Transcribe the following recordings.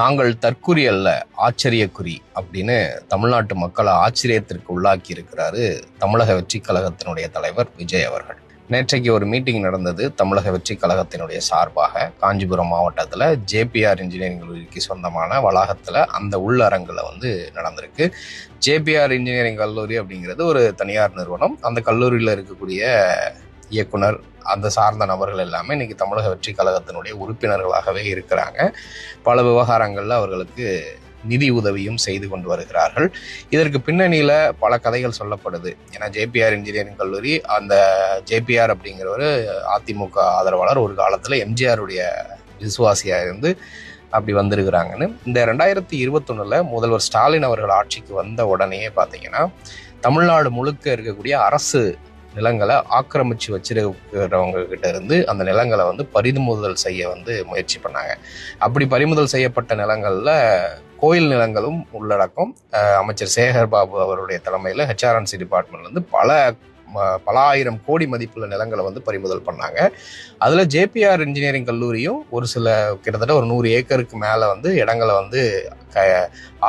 நாங்கள் தற்குறி அல்ல ஆச்சரியக்குறி அப்படின்னு தமிழ்நாட்டு மக்களை ஆச்சரியத்திற்கு உள்ளாக்கி இருக்கிறாரு தமிழக வெற்றி கழகத்தினுடைய தலைவர் விஜய் அவர்கள். நேற்றைக்கு ஒரு மீட்டிங் நடந்தது தமிழக வெற்றி கழகத்தினுடைய சார்பாக. காஞ்சிபுரம் மாவட்டத்தில் ஜேபிஆர் இன்ஜினியரிங் கல்லூரிக்கு சொந்தமான வளாகத்தில் அந்த உள்ளரங்கில் வந்து நடந்திருக்கு. ஜேபிஆர் இன்ஜினியரிங் கல்லூரி அப்படிங்கிறது ஒரு தனியார் நிறுவனம். அந்த கல்லூரியில் இருக்கக்கூடிய இயக்குனர் அந்த சார்ந்த நபர்கள் எல்லாமே இன்னைக்கு தமிழக வெற்றி கழகத்தினுடைய உறுப்பினர்களாகவே இருக்கிறாங்க. பல விவகாரங்களில் அவர்களுக்கு நிதி உதவியும் செய்து கொண்டு வருகிறார்கள். இதற்கு பின்னணியில் பல கதைகள் சொல்லப்படுது. ஏன்னா ஜேபிஆர் இன்ஜினியரிங் கல்லூரி அந்த ஜேபிஆர் அப்படிங்கிறவர் அதிமுக ஆதரவாளர் ஒரு காலத்தில் எம்ஜிஆருடைய விசுவாசியாக இருந்து அப்படி வந்திருக்கிறாங்கன்னு. இந்த ரெண்டாயிரத்தி இருபத்தொன்னில் முதல்வர் ஸ்டாலின் அவர்கள் ஆட்சிக்கு வந்த உடனே பார்த்தீங்கன்னா தமிழ்நாடு முழுக்க இருக்கக்கூடிய அரசு நிலங்களை ஆக்கிரமிச்சு வச்சிருக்கிறவங்க கிட்ட இருந்து அந்த நிலங்களை வந்து பறிமுதல் செய்ய வந்து முயற்சி பண்ணாங்க. அப்படி பறிமுதல் செய்யப்பட்ட நிலங்களில் கோயில் நிலங்களும் உள்ளடக்கம் அமைச்சர் சேகர் பாபு அவருடைய தலைமையில் ஹெச்ஆர்என்சி டிபார்ட்மெண்ட்லேருந்து பல பல ஆயிரம் கோடி மதிப்புள்ள நிலங்களை வந்து பறிமுதல் பண்ணாங்க. அதில் ஜேபிஆர் இன்ஜினியரிங் கல்லூரியும் ஒரு சில கிட்டத்தட்ட ஒரு நூறு ஏக்கருக்கு மேலே வந்து இடங்களை வந்து க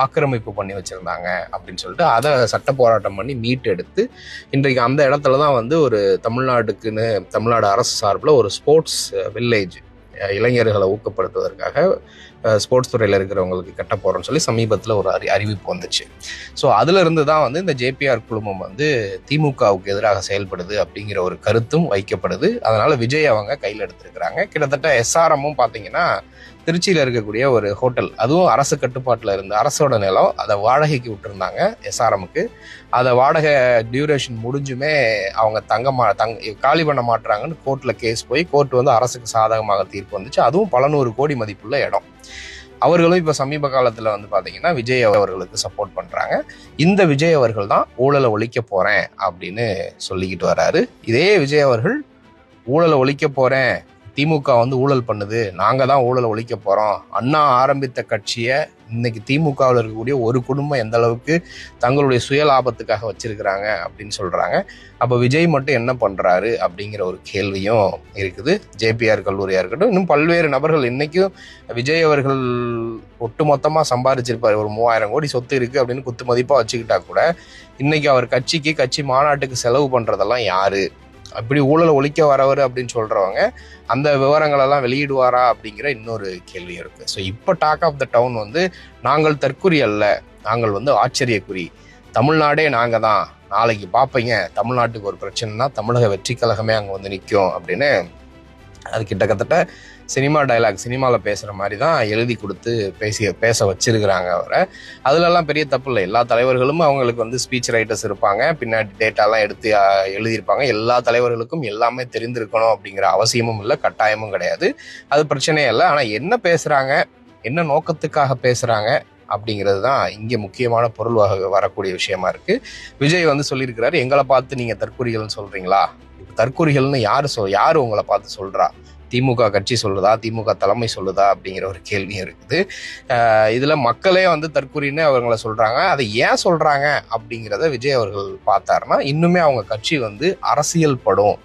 ஆக்கிரமிப்பு பண்ணி வச்சுருந்தாங்க அப்படின்னு சொல்லிட்டு அதை சட்ட போராட்டம் பண்ணி மீட் எடுத்து இன்றைக்கு அந்த இடத்துல தான் வந்து ஒரு தமிழ்நாட்டுக்குன்னு தமிழ்நாடு அரசு சார்பில் ஒரு ஸ்போர்ட்ஸ் வில்லேஜ் இளைஞர்களை ஊக்கப்படுத்துவதற்காக ஸ்போர்ட்ஸ் துறையில் இருக்கிறவங்களுக்கு கட்ட போகிறோம்னு சொல்லி சமீபத்தில் ஒரு அறி அறிவிப்பு வந்துச்சு. ஸோ அதிலிருந்து தான் வந்து இந்த ஜேபிஆர் குழுமம் வந்து திமுகவுக்கு எதிராக செயல்படுது அப்படிங்கிற ஒரு கருத்தும் வைக்கப்படுது. அதனால் விஜய் அவங்க கையில் எடுத்திருக்கிறாங்க. கிட்டத்தட்ட எஸ்ஆர்எம்மும் பார்த்தீங்கன்னா திருச்சியில் இருக்கக்கூடிய ஒரு ஹோட்டல். அதுவும் அரசு கட்டுப்பாட்டில் இருந்த அரசோட நிலம் அதை வாடகைக்கு விட்டுருந்தாங்க எஸ்ஆர்எம்க்கு அதை வாடகை டியூரேஷன் முடிஞ்சுமே அவங்க தங்க மா தங் காலி பண்ண மாட்டுறாங்கன்னு கோர்ட்டில் கேஸ் போய் கோர்ட் வந்து அரசுக்கு சாதகமாக தீர்ப்பு வந்துச்சு. அதுவும் பல நூறு கோடி மதிப்புள்ள இடம். அவர்களும் இப்போ சமீப காலத்தில் வந்து பார்த்தீங்கன்னா விஜய் அவர்களுக்கு சப்போர்ட் பண்ணுறாங்க இந்த விஜய் அவர்கள் தான் ஊழலை ஒழிக்க போகிறேன் அப்படின்னு சொல்லிக்கிட்டு வராரு. இதே விஜய் அவர்கள் ஊழலை ஒழிக்க போகிறேன் திமுக வந்து ஊழல் பண்ணுது. நாங்கள் தான் ஊழலை ஒழிக்க போகிறோம் அண்ணா ஆரம்பித்த கட்சியை இன்னைக்கு திமுகவில் இருக்கக்கூடிய ஒரு குடும்பம் எந்த அளவுக்கு தங்களுடைய சுய லாபத்துக்காக வச்சிருக்கிறாங்க அப்படின்னு சொல்கிறாங்க அப்போ விஜய் மட்டும் என்ன பண்ணுறாரு அப்படிங்கிற ஒரு கேள்வியும் இருக்குது. ஜேபிஆர் கல்லூரியாக இருக்கட்டும் இன்னும் பல்வேறு நபர்கள் இன்றைக்கும் விஜய் அவர்கள் ஒட்டு மொத்தமாக சம்பாதிச்சிருப்பார் ஒரு மூவாயிரம் கோடி சொத்து இருக்குது அப்படின்னு குத்து மதிப்பாக வச்சுக்கிட்டா கூட இன்றைக்கி அவர் கட்சிக்கு கட்சி மாநாட்டுக்கு செலவு பண்ணுறதெல்லாம் யாரு? அப்படி ஊழலை ஒழிக்க வரவர் அப்படின்னு சொல்கிறவங்க அந்த விவரங்களெல்லாம் வெளியிடுவாரா அப்படிங்கிற இன்னொரு கேள்வி இருக்குது ஸோ இப்போ டாக் ஆஃப் த டவுன் வந்து நாங்கள் தற்குறி அல்ல நாங்கள் வந்து ஆச்சரியக்குறி. தமிழ்நாடே நாங்கள் தான். நாளைக்கு பார்ப்பீங்க தமிழ்நாட்டுக்கு ஒரு பிரச்சனைனா தமிழக வெற்றி கழகமே அங்கே வந்து நிற்கும் அப்படின்னு அது கிட்டத்தட்ட சினிமா டைலாக் சினிமாவில் பேசுகிற மாதிரி தான் எழுதி கொடுத்து பேசி பேச வச்சிருக்கிறாங்க அவரை. அதுலலாம் பெரிய தப்பு இல்லை. எல்லா தலைவர்களும் அவங்களுக்கு வந்து ஸ்பீச் ரைட்டர்ஸ் இருப்பாங்க. பின்னாடி டேட்டாலாம் எடுத்து எழுதியிருப்பாங்க. எல்லா தலைவர்களுக்கும் எல்லாமே தெரிந்திருக்கணும் அப்படிங்கிற அவசியமும் இல்லை கட்டாயமும் கிடையாது. அது பிரச்சனையே இல்லை. ஆனால் என்ன பேசுகிறாங்க என்ன நோக்கத்துக்காக பேசுகிறாங்க அப்படிங்கிறது தான் இங்கே முக்கியமான பொருள் வரக்கூடிய விஷயமா இருக்கு. விஜய் வந்து சொல்லியிருக்கிறாரு எங்களை பார்த்து நீங்கள் தற்கொலைகள்னு சொல்றீங்களா? இப்ப தற்கொலைகள்னு யார் சொல் யார் உங்களை பார்த்து சொல்றா? திமுக கட்சி சொல்லுதா திமுக தலைமை சொல்லுதா அப்படிங்கிற ஒரு கேள்வியும் இருக்குது. இதில் மக்களே வந்து தற்கொலைன்னு அவங்கள சொல்கிறாங்க அதை ஏன் சொல்கிறாங்க அப்படிங்கிறத விஜய் அவர்கள் பார்த்தாருன்னா இன்னுமே அவங்க கட்சி வந்து அரசியல் படும்.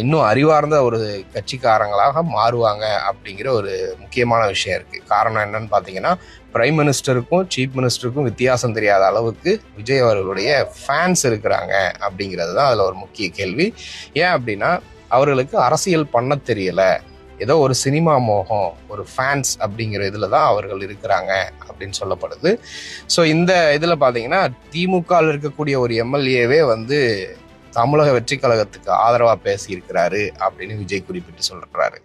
இன்னும் அறிவார்ந்த ஒரு கட்சிக்காரங்களாக மாறுவாங்க அப்படிங்கிற ஒரு முக்கியமான விஷயம் இருக்குது காரணம் என்னன்னு பார்த்தீங்கன்னா பிரைம் மினிஸ்டருக்கும் சீஃப் மினிஸ்டருக்கும் வித்தியாசம் தெரியாத அளவுக்கு விஜய் அவர்களுடைய ஃபேன்ஸ் இருக்கிறாங்க அப்படிங்கிறது தான் அதில் ஒரு முக்கிய கேள்வி. ஏன் அப்படின்னா அவர்களுக்கு அரசியல் பண்ண தெரியல. ஏதோ ஒரு சினிமா மோகம் ஒரு ஃபேன்ஸ் அப்படிங்கிற இதில் தான் அவர்கள் இருக்கிறாங்க அப்படின்னு சொல்லப்படுது. ஸோ இந்த இதில் பார்த்தீங்கன்னா திமுகவில் இருக்கக்கூடிய ஒரு எம்எல்ஏவே வந்து தமிழக வெற்றி கழகத்துக்கு ஆதரவாக பேசியிருக்கிறாரு அப்படின்னு விஜய் குறிப்பிட்டு சொல்கிறாரு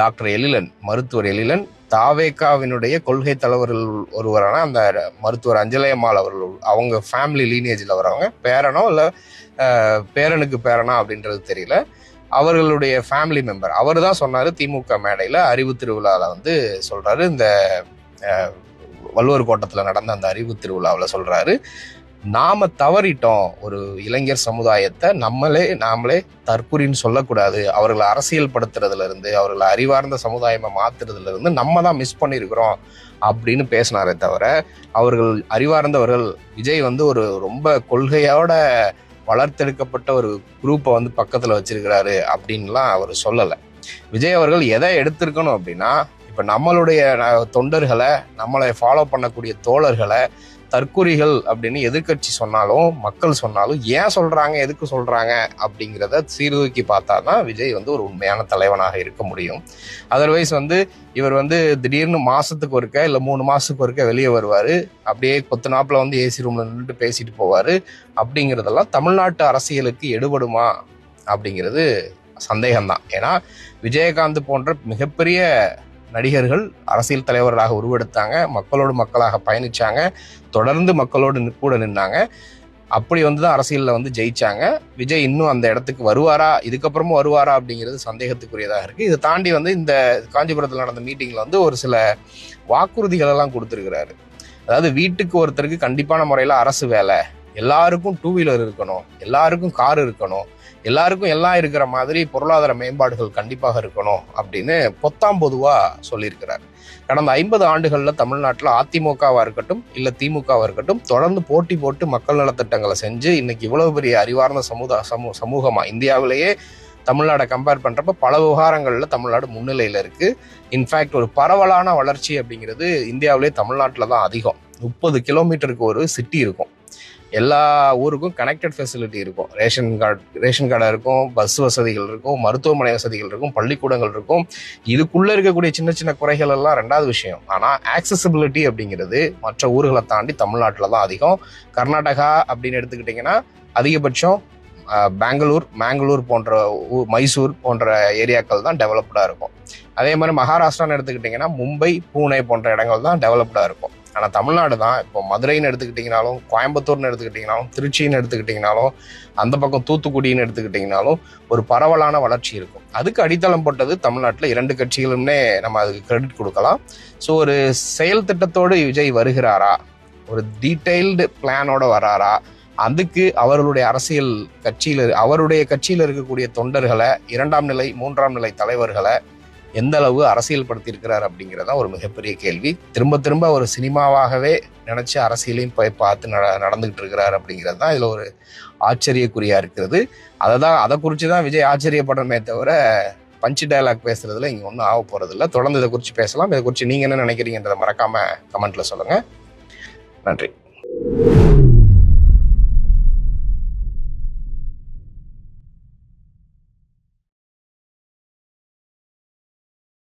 டாக்டர் எழிலன் மருத்துவர் எழிலன் தாவேக்காவினுடைய கொள்கை தலைவர்கள் ஒருவரான அந்த மருத்துவர் அஞ்சலையம்மாள் அவர்கள் அவங்க ஃபேமிலி லீனேஜில் வரவங்க பேரனோ இல்லை பேரனுக்கு பேரனா அப்படின்றது தெரியல. அவர்களுடைய ஃபேமிலி மெம்பர் அவர் தான் சொன்னார் திமுக மேடையில் அறிவு திருவிழாவில் வந்து சொல்கிறாரு இந்த வள்ளுவர் கோட்டத்தில் நடந்த அந்த அறிவு திருவிழாவில் சொல்கிறாரு நாம தவறிட்டோம். ஒரு இளைஞர் சமுதாயத்தை நம்மளே நாமளே தற்குறின்னு சொல்லக்கூடாது. அவர்களை அரசியல் படுத்துறதுல இருந்து அவர்களை அறிவார்ந்த சமுதாயமா மாத்துறதுல இருந்து நம்ம தான் மிஸ் பண்ணியிருக்கிறோம் அப்படின்னு பேசினாரே தவிர அவர்கள் அறிவார்ந்தவர்கள் விஜய் வந்து ஒரு ரொம்ப கொள்கையோட வளர்த்தெடுக்கப்பட்ட ஒரு குரூப்பை வந்து பக்கத்தில் வச்சிருக்கிறாரு அப்படின்லாம் அவர் சொல்லலை. விஜய் அவர்கள் எதை எடுத்திருக்கணும் அப்படின்னா இப்போ நம்மளுடைய தொண்டர்களை நம்மளை ஃபாலோ பண்ணக்கூடிய தோழர்களை தற்கொலைகள் அப்படின்னு எதிர்க்கட்சி சொன்னாலும் மக்கள் சொன்னாலும் ஏன் சொல்றாங்க எதுக்கு சொல்றாங்க அப்படிங்கிறத சீர்தூக்கி பார்த்தா தான் விஜய் வந்து ஒரு உண்மையான தலைவனாக இருக்க முடியும். அதர்வைஸ் வந்து இவர் வந்து திடீர்னு மாசத்துக்கு ஒருக்க இல்லை மூணு மாசத்துக்கு ஒருக்க வெளியே வருவார். அப்படியே கொத்து நாப்பில் வந்து ஏசி ரூம்ல நின்றுட்டு பேசிட்டு போவார். அப்படிங்கிறதெல்லாம் தமிழ்நாட்டு அரசியலுக்கு எடுபடுமா அப்படிங்கிறது சந்தேகம்தான். ஏன்னா விஜயகாந்த் போன்ற மிகப்பெரிய நடிகர்கள் அரசியல் தலைவர்களாக உருவெடுத்தாங்க மக்களோடு மக்களாக பயணிச்சாங்க தொடர்ந்து மக்களோடு கூட நின்னாங்க. அப்படி வந்து தான் அரசியலில் வந்து ஜெயிச்சாங்க. விஜய் இன்னும் அந்த இடத்துக்கு வருவாரா இதுக்கப்புறமும் வருவாரா அப்படிங்கிறது சந்தேகத்துக்குரியதாக இருக்குது இதை தாண்டி வந்து இந்த காஞ்சிபுரத்தில் நடந்த மீட்டிங்கில் வந்து ஒரு சில வாக்குறுதிகளெல்லாம் கொடுத்துருக்கிறாரு. அதாவது வீட்டுக்கு ஒருத்தருக்கு கண்டிப்பான முறையில் அரசு வேலை எல்லாருக்கும் டூ வீலர் இருக்கணும் எல்லாருக்கும் கார் இருக்கணும் எல்லாருக்கும் எல்லாம் இருக்கிற மாதிரி பொருளாதார மேம்பாடுகள் கண்டிப்பாக இருக்கணும் அப்படின்னு பொத்தாம் பொதுவாக சொல்லியிருக்கிறார். கடந்த ஐம்பது ஆண்டுகளில் தமிழ்நாட்டில் அதிமுகவாக இருக்கட்டும் இல்லை திமுகவாக இருக்கட்டும் தொடர்ந்து போட்டி போட்டு மக்கள் நலத்திட்டங்களை செஞ்சு இன்னைக்கு இவ்வளவு பெரிய அறிவார்ந்த சமுதா சமூ சமூகமாக இந்தியாவிலேயே தமிழ்நாடை கம்பேர் பண்ணுறப்ப பல விவகாரங்களில் தமிழ்நாடு முன்னிலையில் இருக்குது இன்ஃபேக்ட் ஒரு பரவலான வளர்ச்சி அப்படிங்கிறது இந்தியாவிலே தமிழ்நாட்டில் தான் அதிகம். முப்பது கிலோமீட்டருக்கு ஒரு சிட்டி இருக்கும். எல்லா ஊருக்கும் கனெக்டட் ஃபெசிலிட்டி இருக்கும். ரேஷன் கார்டு ரேஷன் கார்டாக இருக்கும் பஸ் வசதிகள் இருக்கும் மருத்துவமனை வசதிகள் இருக்கும் பள்ளிக்கூடங்கள் இருக்கும். இதுக்குள்ளே இருக்கக்கூடிய சின்ன சின்ன குறைகள் எல்லாம் ரெண்டாவது விஷயம். ஆனால் ஆக்சசிபிலிட்டி அப்படிங்கிறது மற்ற ஊர்களை தாண்டி தமிழ்நாட்டில் தான் அதிகம். கர்நாடகா அப்படின்னு எடுத்துக்கிட்டிங்கன்னா அதிகபட்சம் பெங்களூர் மேங்களூர் போன்ற ஊர் மைசூர் போன்ற ஏரியாக்கள் தான் டெவலப்டாக இருக்கும். அதே மாதிரி மகாராஷ்டிரான்னு எடுத்துக்கிட்டிங்கன்னா மும்பை பூனே போன்ற இடங்கள் தான் டெவலப்டாக இருக்கும். ஆனால் தமிழ்நாடு தான் இப்போ மதுரைன்னு எடுத்துக்கிட்டிங்கனாலும் கோயம்புத்தூர்னு எடுத்துக்கிட்டிங்கனாலும் திருச்சின்னு எடுத்துக்கிட்டிங்கனாலும் அந்த பக்கம் தூத்துக்குடின்னு எடுத்துக்கிட்டிங்கனாலும் ஒரு பரவலான வளர்ச்சி இருக்கும். அதுக்கு அடித்தளம் போட்டது தமிழ்நாட்டில் இரண்டு கட்சிகளுமே நம்ம அதுக்கு கிரெடிட் கொடுக்கலாம். ஸோ ஒரு செயல் திட்டத்தோடு விஜய் வருகிறாரா? ஒரு டீட்டெயில்டு பிளானோட வராரா? அதுக்கு அவர்களுடைய அரசியல் கட்சியில் அவருடைய கட்சியில் இருக்கக்கூடிய தொண்டர்களை இரண்டாம் நிலை மூன்றாம் நிலை தலைவர்களை எந்த அளவு அரசியல் படுத்தியிருக்கிறார் அப்படிங்கிறதா ஒரு மிகப்பெரிய கேள்வி. திரும்ப திரும்ப ஒரு சினிமாவாகவே நினைச்சு அரசியலையும் போய் பார்த்து நட நடந்துகிட்டு இருக்கிறார் அப்படிங்கிறது தான் இதுல ஒரு ஆச்சரியக்குறியா இருக்கிறது. அதை தான் அதை குறித்து தான் விஜய் ஆச்சரியப்படணுமே தவிர பஞ்சு டயலாக் பேசுறதுல இங்க ஒன்றும் ஆக போறது இல்லை தொடர்ந்து இதை குறித்து பேசலாம். இதை குறித்து நீங்க என்ன நினைக்கிறீங்கன்றதை மறக்காம கமெண்ட்ல சொல்லுங்க. நன்றி.